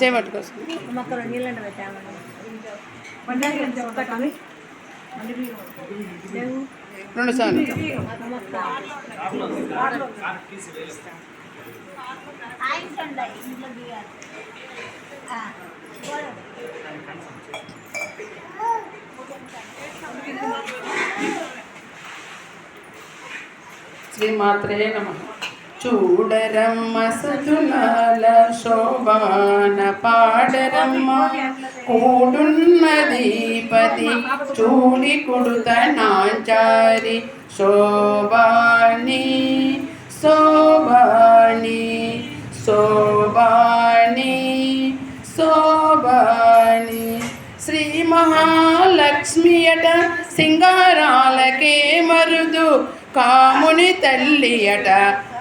చేపట్టుకోసం రెండు సార్లు. శ్రీమాత్రే నమ. చూడరమ్మ సతులాల శోభాన పాడరమ్మ. కూడున్నదీపతి చూడి కొడుత నాచారి శోభాని శోభాని శోభాని శోభాని. శ్రీ మహాలక్ష్మి అట సింగారాలకే మరుదు కాముని తల్లి అట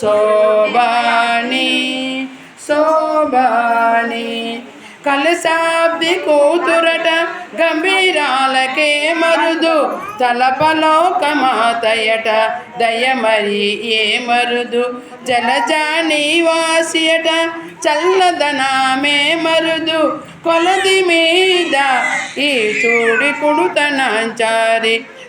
శోభాని శోభాని కలశాబ్ది కూతురట గంభీరాలకే మరుదు. తలపలోక మాతయట దయమరి ఏ మరుదు. జలజాని వాసియట చల్లదనామే మరుదు. కొలది మీద ఈ చూడి కుడుతనంచారి.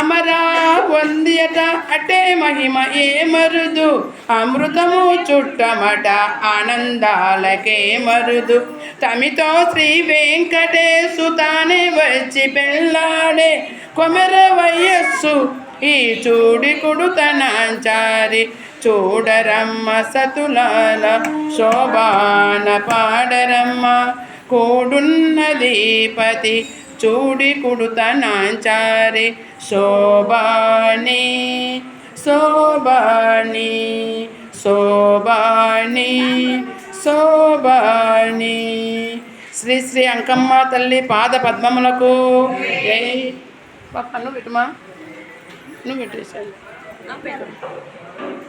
అమరా వంద్యట అటే మహిమ ఏ మరుదు? అమృతము చుట్టమట ఆనందాలకే మరుదు. తమితో శ్రీ వెంకటేశు తానే వచ్చి పెళ్ళాడే. కొమెర వయస్సు ఈ చూడి కుడుతనాచారి. చూడరమ్మ సతులాల శోభాన పాడరమ్మ. కూడున్నది పతి చూడి కుడుతనాచారి శోభాని శోభాని శోభాని శోభాని శ్రీ శ్రీ అంకమ్మ తల్లి పాద పద్మములకు పక్క నువ్వు పెట్టుమా నువ్వు పెట్టేసాను